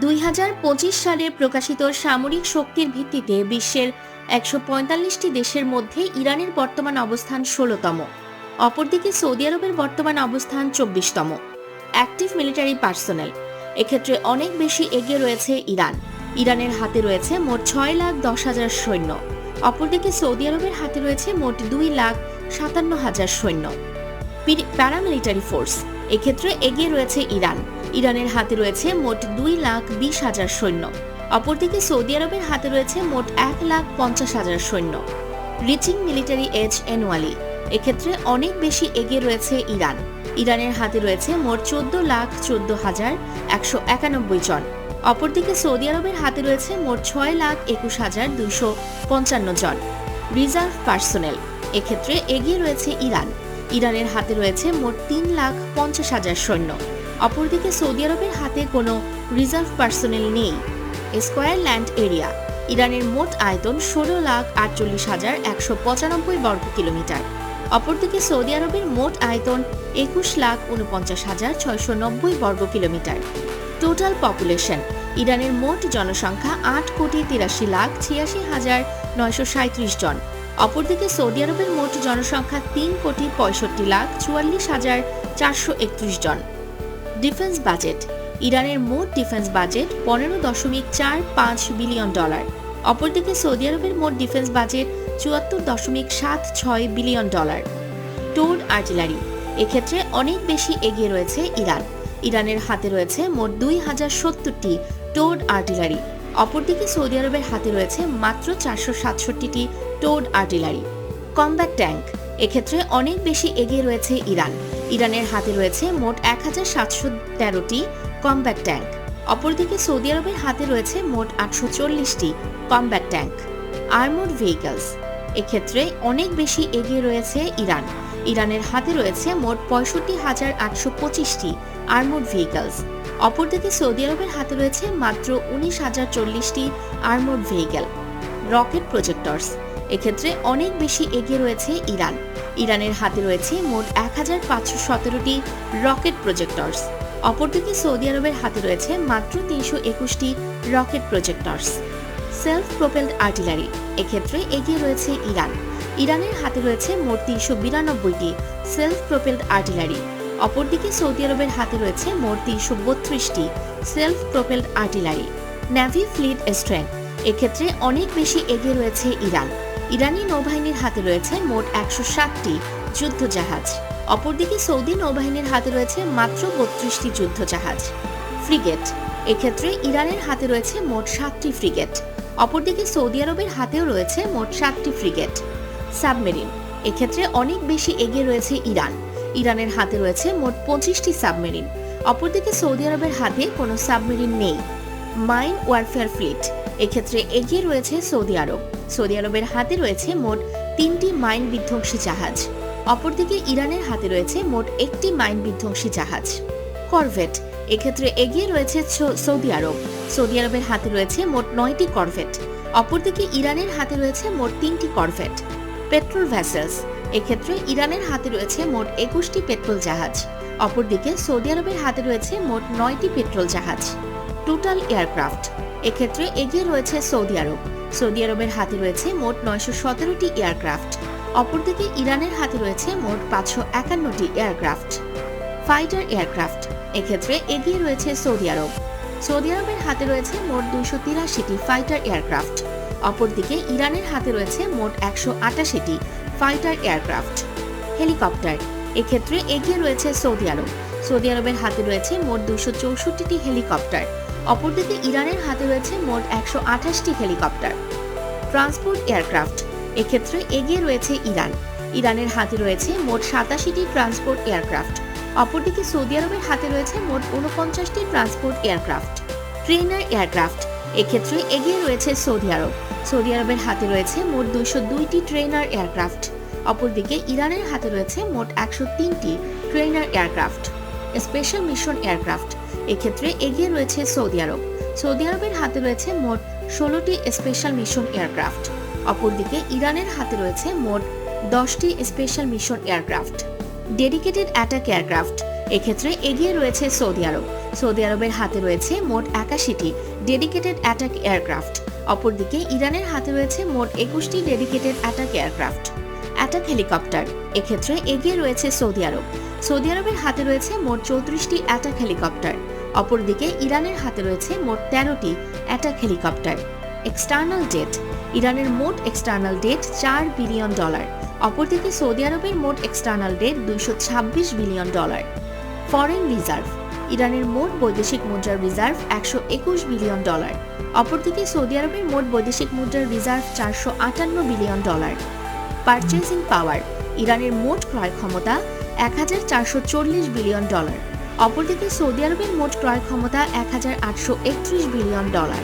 দুই হাজার পঁচিশ সালে প্রকাশিত সামরিক শক্তির ভিত্তিতে বিশ্বের একশো দেশের মধ্যে ইরানের বর্তমান অবস্থান ষোলোতম, অপরদিকে সৌদি আরবের বর্তমান অবস্থান চব্বিশতম। Active military personnel. এক্ষেত্রে অনেক বেশি এগিয়ে রয়েছে ইরান। ইরানের হাতে রয়েছে মোট ছয় লাখ দশ হাজার সৈন্য। অপরদিকে সৌদি আরবের হাতে রয়েছে মোট দুই লাখ সাতান্ন হাজার সৈন্য। Paramilitary force. এক্ষেত্রে এগিয়ে রয়েছে ইরান। ইরানের হাতে রয়েছে মোট দুই লাখ বিশ হাজার সৈন্য। অপরদিকে সৌদি আরবের হাতে রয়েছে মোট এক লাখ পঞ্চাশ হাজার সৈন্য। Reaching military age annually. এক্ষেত্রে অনেক বেশি এগিয়ে রয়েছে ইরান। ইরানের হাতে রয়েছে মোট চোদ্দ লাখ চোদ্দ হাজার একশো একানব্বই জন। অপরদিকে সৌদি আরবের হাতে রয়েছে মোট ছয় লাখ একুশ হাজার দুইশো পঞ্চান্ন জন। Reserve personnel. এক্ষেত্রে এগিয়ে রয়েছে ইরান। ইরানের হাতে রয়েছে মোট তিন লাখ পঞ্চাশ হাজার সৈন্য। অপরদিকে সৌদি আরবের হাতে কোনো রিজার্ভ পার্সোনেল নেই। স্কোয়ার ল্যান্ড এরিয়া, ইরানের মোট আয়তন ষোলো লাখ আটচল্লিশ হাজার একশো পঁচানব্বই বর্গ কিলোমিটার। অপরদিকে সৌদি আরবের মোট আয়তন একুশ লাখ উনপঞ্চাশ হাজার ছয়শো নব্বই বর্গ কিলোমিটার। টোটাল পপুলেশন, ইরানের মোট জনসংখ্যা আট কোটি তিরাশি লাখ ছিয়াশি হাজার নয়শো সাঁত্রিশ জন। অপরদিকে সৌদি আরবের মোট জনসংখ্যা তিন কোটি পঁয়ষট্টি লাখ চুয়াল্লিশ হাজার চারশো একত্রিশ জন। Defence budget. ইরানের মোট ডিফেন্স বাজেট পনেরো দশমিক চার পাঁচ বিলিয়ন ডলার। অপরদিকে সৌদি আরবের মোট ডিফেন্স বাজেট চুয়াত্তর দশমিক সাত ছয় বিলিয়ন ডলার। টোড আর্টিলারি, এক্ষেত্রে অনেক বেশি এগিয়ে রয়েছে ইরান। ইরানের হাতে রয়েছে মোট দুই হাজার সত্তরটি টোড আর্টিলারি। অপরদিকে সৌদি আরবের হাতে রয়েছে মাত্র চারশো সাতষট্টিটি টোড আর্টিলারি। কমব্যাট ট্যাঙ্ক এক্ষেত্রে অনেক বেশি এগিয়ে রয়েছে ইরান। ইরানের হাতে রয়েছে মোট এক হাজার সাতশো তেরোটি কমব্যাট ট্যাঙ্ক। অপরদিকে সৌদি আরবের হাতে রয়েছে মোট আটশো চল্লিশটি কমব্যাট ট্যাঙ্ক, আর্মোড ভেহিকলস। এক্ষেত্রে অনেক বেশি এগিয়ে রয়েছে ইরান। ইরানের হাতে রয়েছে মোট পঁয়ষট্টি হাজার আটশো পঁচিশটি আর্মোড ভেহিকলস। অপরদিকে সৌদি আরবের হাতে রয়েছে মাত্র উনিশ হাজার চল্লিশটি আর্মোড ভেহিকেল, রকেট প্রজেক্টরস। এক্ষেত্রে অনেক বেশি এগিয়ে রয়েছে ইরান। ইরানের হাতে রয়েছে মোট এক হাজার পাঁচশো সতেরোটি রকেট প্রজেক্টরস। অপরদিকে সৌদি আরবের হাতে রয়েছে মাত্র তিনশো একুশটি rocket projectors. Self propelled artillery, এক্ষেত্রে এগিয়ে রয়েছে ইরান। ইরানের হাতে রয়েছে মোট তিনশো বিরানব্বইটি সেলফ প্রোপেলড আর্টিলারি। অপরদিকে সৌদি আরবের হাতে রয়েছে মোট তিনশো বত্রিশটি self propelled artillery. Navy fleet strength এক্ষেত্রে অনেক বেশি এগিয়ে রয়েছে ইরান। ইরানি নৌবাহিনীর হাতে রয়েছে মোট একশো ষাটটি যুদ্ধজাহাজ। অপরদিকে সৌদি নৌবাহিনীর হাতে রয়েছে মাত্র বত্রিশটি যুদ্ধজাহাজ। ফ্রিগেট, এক্ষেত্রে ইরানের হাতে রয়েছে মোট সাতটি ফ্রিগেট। অপরদিকে সৌদি আরবের হাতেও রয়েছে মোট সাতটি ফ্রিগেট। সাবমেরিন, এক্ষেত্রে অনেক বেশি এগিয়ে রয়েছে ইরান। ইরানের হাতে রয়েছে মোট পঁচিশটি সাবমেরিন। অপরদিকে সৌদি আরবের হাতে কোনো সাবমেরিন নেই। মাইন ওয়ারফেয়ার ফ্লিট এক্ষেত্রে এগিয়ে রয়েছে সৌদি আরব। সৌদি আরবের হাতে রয়েছে মোট তিনটি মাইন বিধ্বংসী জাহাজ। অপরদিকে ইরানের হাতে রয়েছে মোট একটি মাইন বিধ্বংসী জাহাজ। করভেট, এক্ষেত্রে এগিয়ে রয়েছে সৌদি আরব। সৌদি আরবের হাতে রয়েছে মোট নয়টি করভেট। অপরদিকে ইরানের হাতে রয়েছে মোট তিনটি করভেট। পেট্রোল ভ্যাসেলস এক্ষেত্রে ইরানের হাতে রয়েছে মোট একুশটি পেট্রোল জাহাজ। অপরদিকে সৌদি আরবের হাতে রয়েছে মোট নয়টি পেট্রোল জাহাজ। টোটাল এয়ারক্রাফট এক্ষেত্রে এগিয়ে রয়েছে সৌদি আরব। সৌদি আরবের হাতে রয়েছে মোট নয়শো সতেরোটি এয়ারক্রাফট। অপরদিকে ইরানের হাতে রয়েছে মোট পাঁচশো একান্নটি এয়ারক্রাফট। Fighter aircraft. এক্ষেত্রে এগিয়ে রয়েছে সৌদি আরব। সৌদি আরবের হাতে রয়েছে মোট দুইশো তিরাশিটি ফাইটার এয়ারক্রাফট। অপরদিকে ইরানের হাতে রয়েছে মোট একশো আটাশিটি ফাইটার এয়ারক্রাফট। হেলিকপ্টার। এক্ষেত্রে এগিয়ে রয়েছে সৌদি আরব। সৌদি আরবের হাতে রয়েছে মোট দুশো চৌষট্টিটি হেলিকপ্টার। অপরদিকে ইরানের হাতে রয়েছে মোট একশো আঠাশটি হেলিকপ্টার। Transport aircraft. এক্ষেত্রে এগিয়ে রয়েছে ইরান। ইরানের হাতে রয়েছে মোট সাতাশিটি ট্রান্সপোর্ট এয়ারক্রাফট। অপরদিকে সৌদি আরবের হাতে রয়েছে মোট উনপঞ্চাশটি ট্রান্সপোর্ট এয়ারক্রাফট। Trainer aircraft. এক্ষেত্রে এগিয়ে রয়েছে সৌদি আরব। সৌদি আরবের হাতে রয়েছে মোট দুইশো দুইটি ট্রেনার এয়ারক্রাফট। অপরদিকে ইরানের হাতে রয়েছে মোট একশো তিনটি trainer aircraft. Special mission aircraft. এক্ষেত্রে এগিয়ে রয়েছে সৌদি আরব। সৌদি আরবের হাতে রয়েছে মোট ষোলোটি স্পেশাল মিশন এয়ারক্রাফট অপরদিকে ইরানের হাতে রয়েছে মোট দশটি special mission aircraft dedicated attack aircraft এক্ষেত্রে এগিয়ে রয়েছে সৌদি আরব। সৌদি আরবের হাতে রয়েছে মোট একাশিটি ডেডিকেটেড অ্যাটাক এয়ারক্রাফট অপরদিকে ইরানের হাতে রয়েছে মোট একুশটি dedicated attack aircraft attack helicopter এক্ষেত্রে এগিয়ে রয়েছে সৌদি আরব। সৌদি আরবের হাতে রয়েছে মোট চৌত্রিশটি অ্যাটাক হেলিকপ্টার অপরদিকে ইরানের হাতে রয়েছে মোট তেরোটি অ্যাটাক হেলিকপ্টার এক্সটার্নাল ডেট ইরানের মোট এক্সটার্নাল ডেট চার বিলিয়ন ডলার অপরদিকে সৌদি আরবের মোট এক্সটার্নাল ডেট দুইশো ছাব্বিশ বিলিয়ন ডলার ফরেন রিজার্ভ ইরানের মোট বৈদেশিক মুদ্রার রিজার্ভ একশো একুশ বিলিয়ন ডলার অপরদিকে সৌদি আরবের মোট বৈদেশিক মুদ্রার রিজার্ভ চারশো আটান্ন বিলিয়ন ডলার পারচেসিং পাওয়ার ইরানের মোট ক্রয় ক্ষমতা এক হাজার চারশো চল্লিশ বিলিয়ন ডলার অপরদিকে সৌদি আরবের মোট ক্রয় ক্ষমতা এক হাজার আটশো একত্রিশ বিলিয়ন ডলার।